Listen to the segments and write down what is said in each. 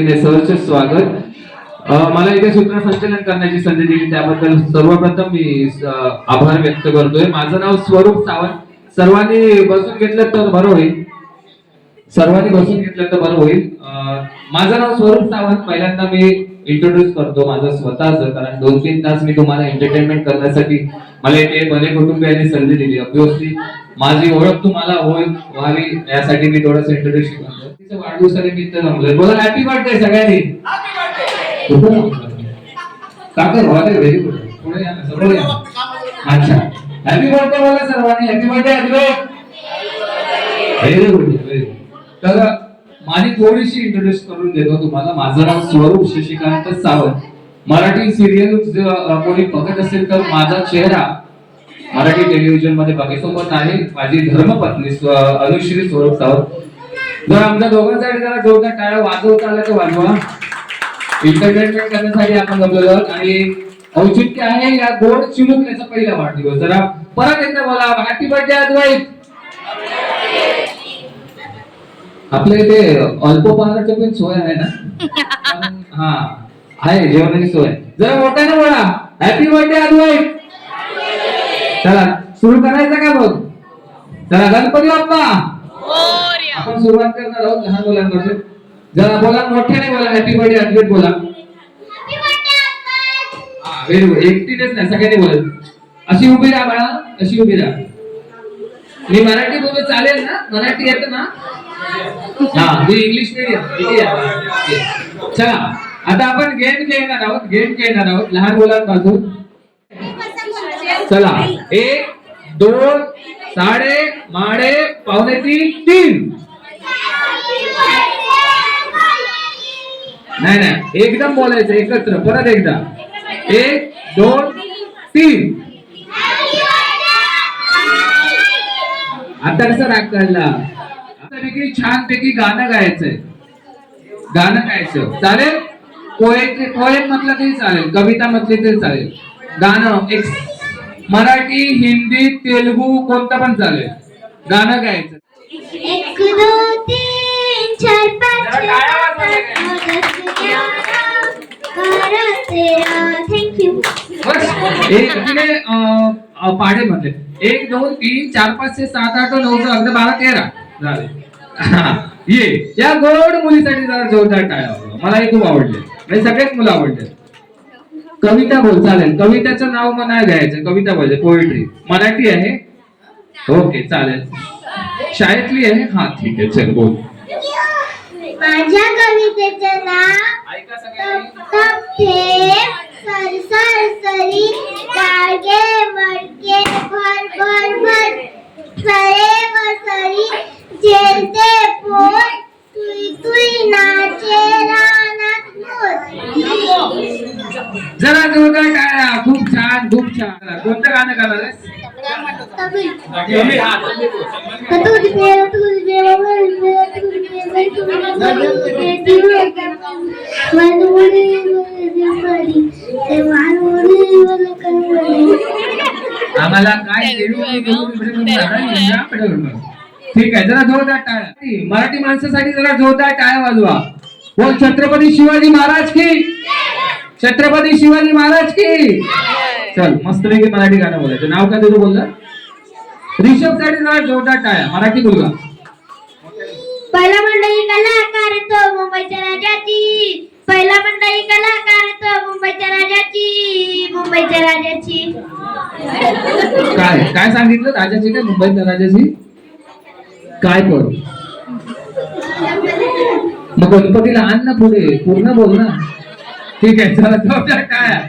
वतीने सहर्ष स्वागत. मला इथे सूत्रसंचलन करण्याची संधी दिली त्याबद्दल सर्वप्रथम मी आभार व्यक्त करतोय. माझं नाव स्वरूप सावंत. सर्वांनी बसून घेतलं तर बरं होईल. सर्वांनी बसून घेतलं तर बरं होईल. माझं नाव स्वरूप सावंत. पहिल्यांदा मी इंट्रोड्यूस करतो माझं स्वतःच कारण दोन तीन तास मी तुम्हाला एंटरटेनमेंट करण्यासाठी मला इथे बने कुटुंबियांनी संधी दिली. ऑब्विसली माझी ओळख तुम्हाला होईल व्हावी यासाठी मी थोडस इंट्रोड्यूस तिचं वाढदिवसानिमित्त जमलोय बोला हॅपी बर्थडे सगळ्यांनी? काका व्हेरी गुड पुढे या ना, समोर या. अच्छा. हॅपी बर्थडे बोला सर्वांनी. Happy birthday very good very good तर माझी थोडीशी इंट्रोड्यूस करून देतो तुम्हाला. माझं नाव स्वरूप शशिकांत सावंत. मराठी सिरियल कोणी बघत असेल तर माझा चेहरा मराठी टेलिव्हिजनमध्ये बघेसोबत आहे. माझी धर्मपत्नी स्व- अनुश्री स्वरूप सावंत. जर आमच्या दोघांसाठी जरा जोरदार टाळ्या वाजवता आल्या तर वाजवा. एंटरटेनमेंट करण्यासाठी आपण जमलेलो आणि औचित्य आहे या गोड चिमुकल्याचा पहिला वाढदिवस. जरा परत एकदा बोला. हॅपी बर्थडे अद्वैत आपल्या इथे अल्पोपहाराची पण सोय आहे ना? हा आहे जेवणाची सोय. जरा मोठ्याने बोला. हॅपी बर्थडे अद्वैत चला सुरू करायचं का बघ चला गणपती बाप्पा. आपण सुरुवात करणार आहोत लहान मुलांपासून. जरा बोला मोठ्याने बोला हॅपी बर्थडे अद्वैत बोला. हा व्हेरी गुड एकटीनेच नाही सगळ्यांनी बोलत. अशी उभी राहा बाळा अशी उभी राहा. मी मराठी बोलत चालेल ना? मराठी येतं ना? हा मी इंग्लिश मीडियम चला आता आपण गेम खेळणार आहोत गेम खेळणार आहोत लहान मुलांपासून. चला एक दोन साडे माडे पावण्याची तीन. नाही नाही. एकदम बोलायचं एकत्र. परत एकदा. एक दोन तीन. आता कसं राग काढला? आता पैकी छान पैकी गाणं गायचंय. गाणं गायचं. चालेल? पोएट पोएट म्हटलं तरी चालेल. कविता म्हटली तरी चालेल. गाणं एक मराठी हिंदी तेलुगू कोणतं पण चालेल. गाणं गायचं. एक तीन चार पाच पाढे म्हटले. एक दोन तीन चार पाच छे सात आठ नऊ अकरा बारा तेरा. झाले. हा, ये. या गोड मुलीसाठी जरा जोरदार टाळ्या वाजवा. मलाही खूप आवडले. म्हणजे सगळेच मुलं आवडले. कविता बोल चालेल कविताचं नाव मग नाही घ्यायचं. कविता बोलते. पोएट्री मराठी आहे. ओके चालेल. शाळेतली आहे? हा ठीक आहे चल बोल. माझ्या कवितेचं नाव सगळ्यांनी. तप थेंब सर सर सरी गाडगे मडके भर भर भर. सरे व सरी झेलते पोट तुई तुई नाचे रानात मोर. जरा जोरदार टाळ्या खूप छान खूप छान. कोणतं गाणं करणार आहेस? आम्हाला काय म्हणजे ठीक आहे जरा जोरदार टाळ्या मराठी माणसासाठी जरा जोरदार टाळ्या वाजवा. बोल छत्रपती शिवाजी महाराज की? छत्रपती शिवाजी महाराज की? चल मस्तपैकी मराठी गाणं बोलायचं. नाव काय तुझं बोललं? रिषभसाठी जरा जोरदार टाळ्या. मराठी मुलगा पहिला मंडळी कलाकार तो मुंबईच्या राजाची. पहिला मंडळी कलाकार तो मुंबईच्या राजाची. मुंबईच्या राजाची. काय? काय सांगितलं? राजाची काय? मुंबईत राजाची? काय करू मग गणपतीला आण ना पुढे. पूर्ण बोल ना. ठीक आहे चला जोरदार टाळ्या.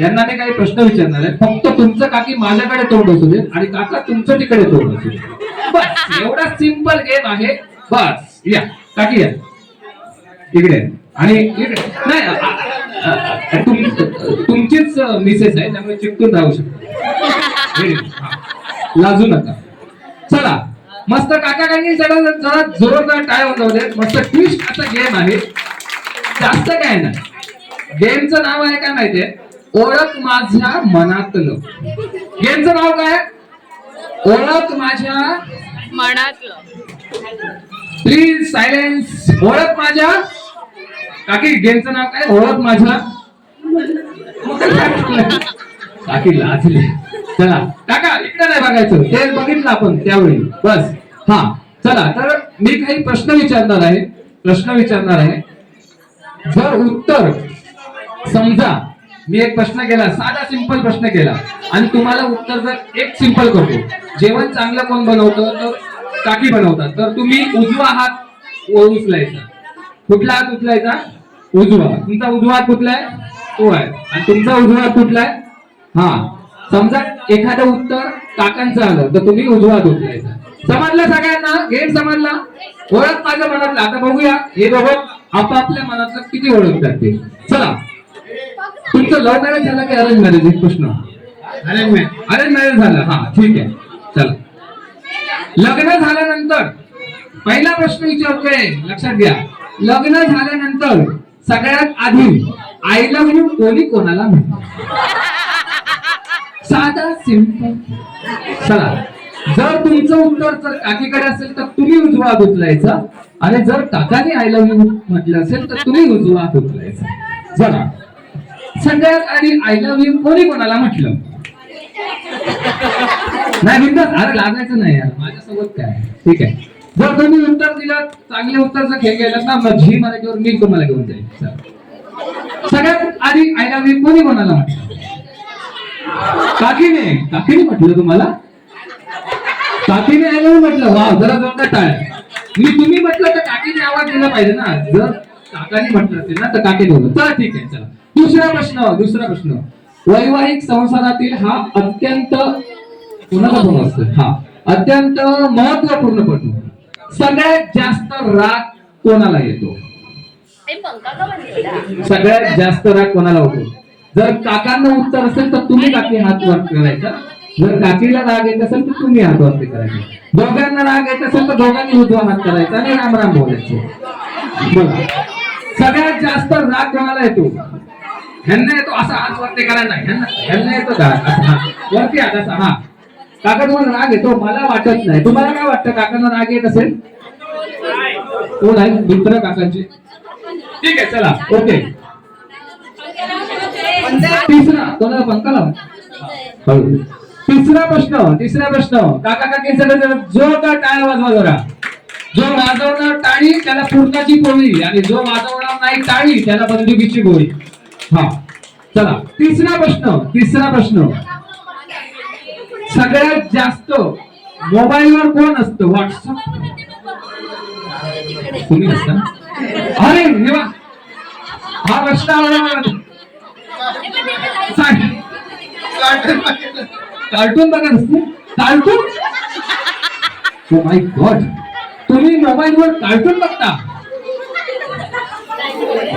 यांना मी काही प्रश्न विचारणार आहे फक्त तुमचं काकी माझ्याकडे तोंड असू दे आणि काका तुमचं तिकडे तोंड असू दे बस. एवढा सिंपल गेम आहे. बस. या. काकी या. इकडे. आणि इकडे. नाही तुमचीच मिसेस आहे त्यामुळे चिकटून राहू शकतो. लाजू नका. चला. मस्त काका काकी जरा जरा जोरदार टाय वाजवले. मस्त ट्विस्ट असा गेम आहे. जास्त काय नाही. गेमचं नाव आहे काय माहितीये? ओळख माझ्या मनातलं. गेमचं नाव काय? ओळख माझ्या मनातलं. प्लीज सायलेन्स ओळख माझ्या? काकी गेमचं नाव काय? ओळख माझ्या? काकी लाजली. चला. काका इकडे नाही बघायचं. ते बघितलं आपण त्यावेळी. बस. हा. चला. तर मी काही प्रश्न विचारणार आहे. प्रश्न विचारणार आहे. जर उत्तर समजा मी एक प्रश्न केला साधा सिंपल प्रश्न केला. आणि तुम्हाला उत्तर जर एक सिंपल करतो जेवण चांगलं कोण बनवतं? तर काकी बनवतात. तर तुम्ही उजवा हात उचलायचा. कुठला हात उचलायचा? उजवा. तुमचा उजवा हात कुठला आहे? तो आहे. आणि तुमचा उजवा हात कुठला आहे? हा. समजा एखादं उत्तर काकांचं आलं तर तुम्ही उजवा हात उचलायचा. समजलं सगळ्यांना? गेट समजला? ओळख माझ्या मनातला. आता बघूया. हे दोघं आपापल्या मनातलं किती ओळखतात ते चला. तुमचं लव्ह मॅरेज झालं की अरेंज मॅरेज? एक प्रश्न. अरेंज अरेंज मॅरेज झालं. हा ठीक आहे. चला. लग्न झाल्यानंतर पहिला प्रश्न विचारतोय. लक्षात घ्या. लग्न झाल्यानंतर सगळ्यात आधी आय लव्ह यू कोणी कोणाला म्हणतो? साधा सिंपल चला. जर तुमचं उत्तर जर काकीकडे असेल तर तुम्ही उजवा हात उचलायचा आणि जर काकाने आय लव्ह यू म्हटलं असेल तर तुम्ही उजवा हात उचलायचा चला. सगळ्यात आधी आय लव्ह यू कोणी कोणाला म्हटलं? नाही बिंदास अरे लागायचं नाही यार माझ्यासोबत काय? ठीक आहे. जर तुम्ही उत्तर दिलं चांगले उत्तर जर खेळ गेलं ना मग झी मराठीवर मी तुम्हाला घेऊन जाईल चला. सगळ्यात आधी आय लव्ह यू कोणी कोणाला म्हटलं? काकीने काकीने म्हटलं तुम्हाला? काकीने आय लव्ह म्हटलं. वा जरा जोरदार टाळ. मी तुम्ही म्हटलं तर काकीने आवाज दिला पाहिजे ना. जर काकाने म्हटलं असेल ना तर काकीने बोलू. चला ठीक आहे चला. दुसरा प्रश्न दुसरा प्रश्न. वैवाहिक संसारातील हा अत्यंत असतो. हा अत्यंत महत्त्वपूर्ण पटू सगळ्यात जास्त राग कोणाला येतो? सगळ्यात जास्त राग कोणाला होतो? जर काकांना उत्तर असेल तर तुम्ही काकी हात वर करायचा. जर काकीला राग येत असेल तर तुम्ही हात वरती करायचे. दोघांना राग येत असेल तर दोघांनी उजवा हात करायचा आणि राम राम बोलायचे. सगळ्यात जास्त राग कोणाला येतो? ह्यांना येतो असा हात वरती करायला. ह्यांना ह्यांना येतो का असा वरती हात असा हा. काकांवर राग येतो मला वाटत नाही. तुम्हाला काय वाटतं? काकांना राग येत असेल? कोण आहे मित्र काकांचे. ठीक आहे चला. ओके. तिसरा कोणाला पंखा लावा हो. तिसरा प्रश्न तिसरा प्रश्न. काका काकींसाठी जरा जोरदार टाळ्या वाजवा जरा. जो वाजवणार टाळी त्याला पूर्णाची पोळी. आणि जो वाजवणार नाही टाळी त्याला बंदुकीची गोळी. हा चला तिसरा प्रश्न तिसरा प्रश्न. सगळ्यात जास्त मोबाईलवर कोण असतं? व्हॉट्सअप तुम्ही अरे हा प्रश्न आला कार्टून बघत असते? कार्टून? ओ माय गॉड तुम्ही मोबाईलवर कार्टून बघता.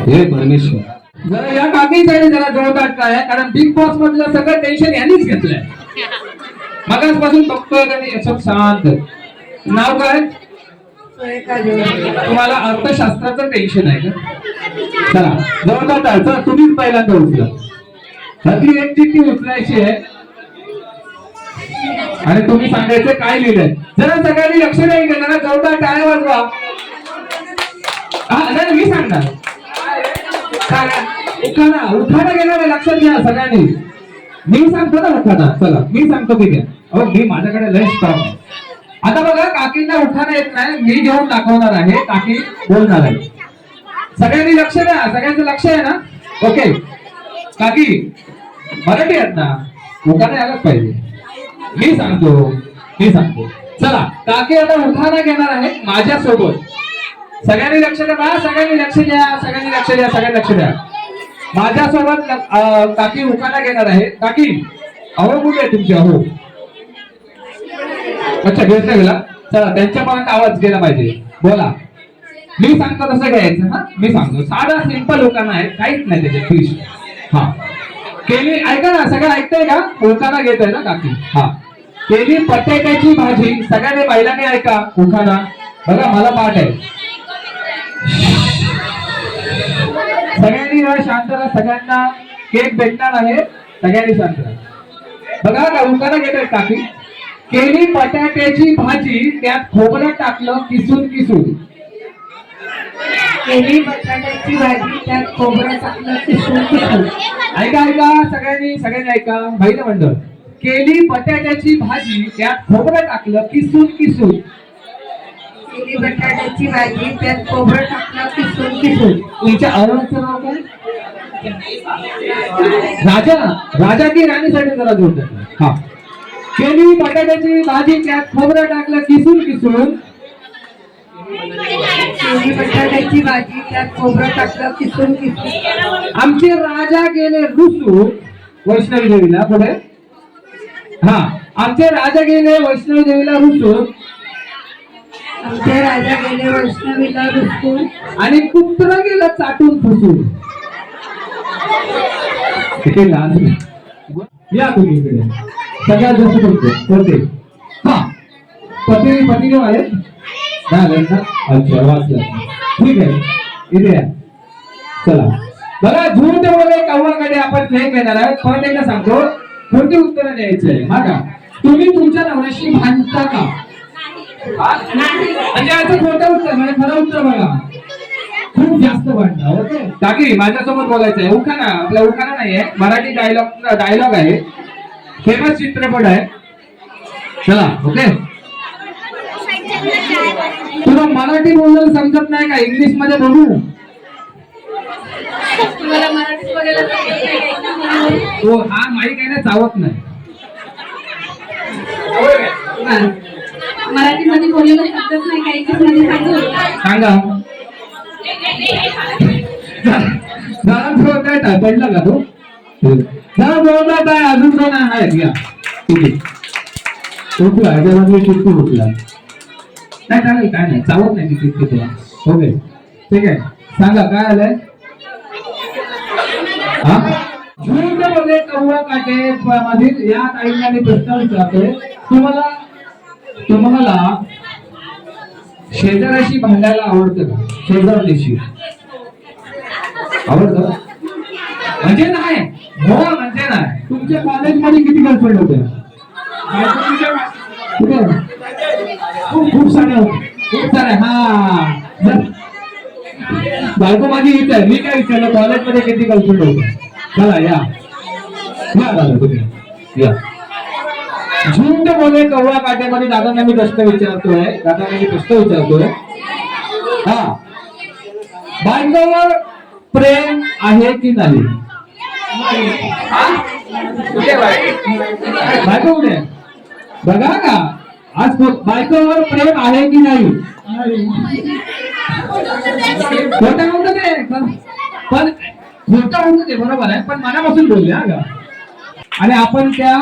हे परमेश्वर. जरा या काकीसाठी जरा जोरदार काय कारण बिग बॉस मधलं सगळं टेन्शन यांनीच घेतलंय. मगासपासून बघतोय का नाही असं शांत. नाव काय? तुम्हाला अर्थशास्त्राचं टेन्शन आहे का? चला टाळ. चला तुम्हीच पहिल्यांदा उचला. हल्ली एक चिठ्ठी उचलायची आहे. आणि तुम्ही सांगायचं काय लिहिलंय? जरा सगळ्यांनी लक्ष नाही ना जोरदार टाळ्या वाजवा? हा, नाही, मी सांगणार. एखादा उठाना उखाणा घेणार लक्षात घ्या सगळ्यांनी. मी सांगतो ना उठाना चला मी सांगतो की घ्या अहो मी माझ्याकडे लय स्ट्रॉंग आहे. आता बघा काकींना उठाना येत नाही. मी घेऊन दाखवणार आहे. काकी बोलणार आहे. सगळ्यांनी लक्ष द्या. सगळ्यांचं लक्ष आहे ना? ओके काकी मराठी आहेत ना? उठाना यायलाच पाहिजे. मी सांगतो. मी सांगतो. चला काकी आता उठाना घेणार आहे माझ्यासोबत. सगळ्यांनी लक्ष द्या. सगळ्यांनी लक्ष द्या. सगळ्यांनी लक्ष द्या. सगळ्यांनी लक्ष द्या. माझ्यासोबत काकी उकाला घेणार आहे. काकी अहो कुठे आहे तुमची? अहो अच्छा घेतला गेला चला त्यांच्यापर्यंत आवाज गेला पाहिजे. बोला. मी सांगतो तसं घ्यायचं हा? मी सांगतो. साधा सिंपल लोकांना आहे. काहीच नाही त्याच्यात फिश हा. केली ऐका ना सगळं ऐकताय का? उखाणा घेत आहे ना काकी? हा. केली बटाट्याची भाजी. सगळ्यांनी पहिल्याने ऐका उखाणा बघा मला पाठ आहे. सगळ्यांनी शांत राहा सगळ्यांना केक भेटणार आहे. सगळ्यांनी शांत राहा. बघा का उखाणा घेत आहे काकी. केली बटाट्याची भाजी त्यात खोबरं टाकलं किसून किसून. केली बटाट्याची भाजी त्यात खोबरं टाकलं किसून किसून. ऐका ऐका सगळ्यांनी सगळ्यांनी ऐका. महिला मंडळ केली बटाट्याची भाजी त्यात खोबरं टाकलं किसून किसून. केली बटाट्याची भाजी त्यात खोबरं टाकलं किसून किसून. तुमच्या अरुणाचं नाव काय? राजा. राजा की राणीसाठी जरा जोड. हा. केली बटाट्याची भाजी त्यात खोबरं टाकलं किसून किसून. केली बटाट्याची भाजी त्यात खोबरं टाकलं किसून किसून. आमचे राजा गेले रुसू वैष्णवी देवीला पुढे. हा. आमचे राजा गेले वैष्णवी देवीला रुसून आमचे राजा गेले वैष्णवीला रुसून आणि कुत्र गेला चाटून फसून. किती लहान या तुम्ही इकडे. सगळ्यात जास्त कोणते कोणते? हा. पती पती पतिदेव आहेत नाही ना अच्छा वाचलं. ठीक आहे. इथे या. चला. बघा झूट बोले कव्वाकडे आपण नाही घेणार आहोत. पण एकदा सांगतो. कोणती उत्तरं द्यायची आहे? बघा तुम्ही तुमच्या नवऱ्याशी भांडता का? म्हणजे याचं खोटं उत्तर म्हणजे खरं उत्तर बघा. खूप जास्त भांडता ओके? काकी माझ्यासोबत बोलायचं आहे उखाना आपला उखाना नाहीये. मराठी डायलॉग डायलॉग आहे. फेमस चित्रपट आहे. चला ओके? तुला मराठी बोलणं समजत नाही का? इंग्लिशमध्ये बोलू तो हा माईक आहे ना चावत नाही मराठीमध्ये बोलायला शब्दच नाही काही मध्ये सांगू. सांगा जरा जोरदार टाय पडला का तो? जरा जोरदार टाय अजून दोन आहेत या. ठीक आहे. उठला याच्यामधली उठला. काय चालेल काय नाही चावत नाही मी चिटकी तुला. ओके. ठीक आहे. सांगा काय आलंय? हा? झूट बोले कौवा काटे मधील या टाईमला मी प्रश्न विचारतोय. तुम्हाला तुम्हाला शेजाऱ्याशी भांडायला आवडतं का? शेजारनीशी आवडतं? म्हणजे नाही. हो म्हणजे नाही. तुमच्या कॉलेजमध्ये किती गर्लफ्रेंड होत्या कुठे? खूप खूप साऱ्या होत्या खूप साऱ्या हा. बायको माझी आहे. मी काय विचारलं कॉलेजमध्ये किती गर्लफ्रेंड होत्या चला या. तुम्ही. या. झुंड बोले कवळा काट्यामध्ये दादांना मी प्रश्न विचारतोय. दादांना मी प्रश्न विचारतोय. हा. बायकोवर प्रेम आहे की नाही? बायको? कुठे? बघा का आज बायकोवर प्रेम आहे की नाही? खोटं होत ते पण खोटं होत ते बरोबर आहे. पण मनापासून बोलले हा का आणि आपण त्या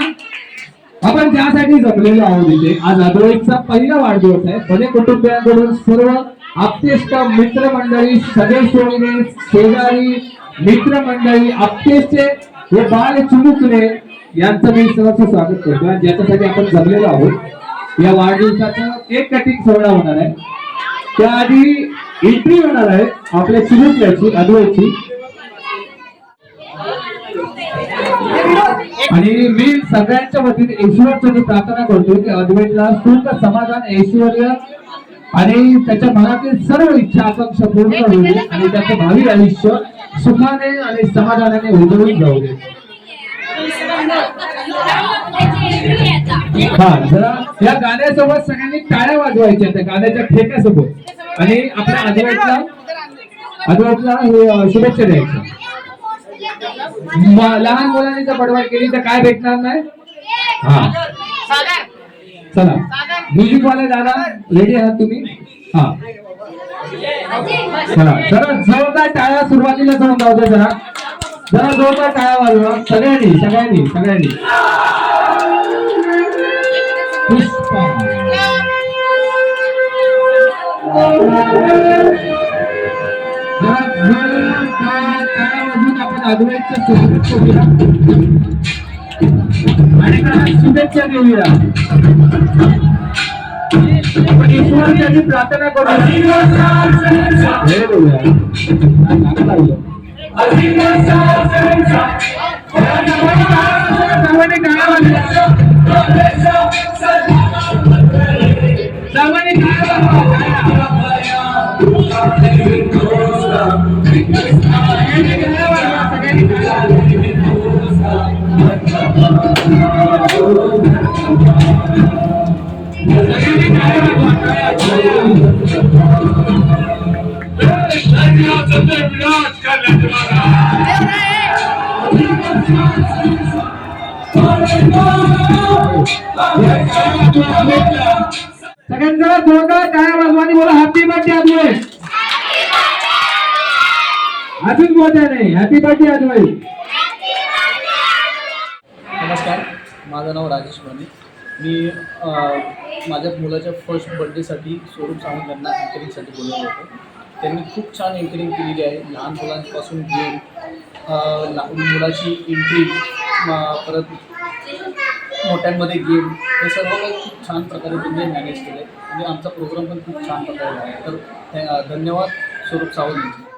आपण त्यासाठी जमलेलो आहोत इथे. आज अद्वैतचा पहिला वाढदिवस आहे. भले कुटुंबियांकडून सर्व आपतेष्ट मित्रमंडळी सगळे सोयरे शेजारी मित्रमंडळी आप्तेष्टे हे बाल चुमुकले यांचं मी सहर्ष स्वागत करतो. आणि ज्याच्यासाठी आपण जमलेलो आहोत या वाढदिवसाचा एक कटिंग सोहळा होणार आहे. त्याआधी एंट्री होणार आहे आपल्या चिमुकल्याची अद्वैतची. आणि मी सगळ्यांच्या वतीने ईश्वरचरणी प्रार्थना करतो की अद्वैतला सुख समाधान ऐश्वर आणि त्याच्या मनातील सर्व इच्छा आकांक्षा पूर्ण होईल आणि त्याचं भावी आयुष्य सुखाने आणि समाधानाने उजळून जाऊ दे. हा जरा या गाण्यासोबत सगळ्यांनी टाळ्या वाजवायच्या त्या गाण्याच्या ठेक्यासोबत. आणि आपल्या अद्वैतला अद्वैतला हे शुभेच्छा द्यायच्या. लहान मुलांनी जर बडबड केली तर काय भेटणार नाही? हा. चला. म्युझिक वाले दादा रेडी आहात तुम्ही? हा. चला. जरा जोरदार टाळ्या सुरुवातीला जाऊन जाऊ दे जरा. जरा जोरदार टाळ्या वाजवा. सगळ्यांनी सगळ्यांनी सगळ्यांनी. पुष्पा. वाजवून आपण अद्वैतच्या शुभेच्छा देऊया. आणि त्याला शुभेच्छा देऊया आपण ईश्वराची प्रार्थना करू हे देऊया. सगळ्यांना जोरदार टाळ्या वाजवानी बोला हॅपी बर्थडे आजोय अजून मोठ्या नाही हॅपी बर्थडे आजोय नमस्कार माझं नाव राजेश माने मी माझ्या मुलाच्या फर्स्ट बड्डेसाठी स्वरूप सावंत यांना अँकरिंगसाठी बोलवलं होतं. त्यांनी खूप छान अँकरिंग केलेली आहे. लहान मुलांपासून गेम मुलाची एंट्री परत मोठ्यांमध्ये गेम हे सर्व काही खूप छान प्रकारे त्यांनी मॅनेज केलं आहे आणि आमचा प्रोग्राम पण खूप छान प्रकारे झाला आहे. तर धन्यवाद स्वरूप सावंत यांचे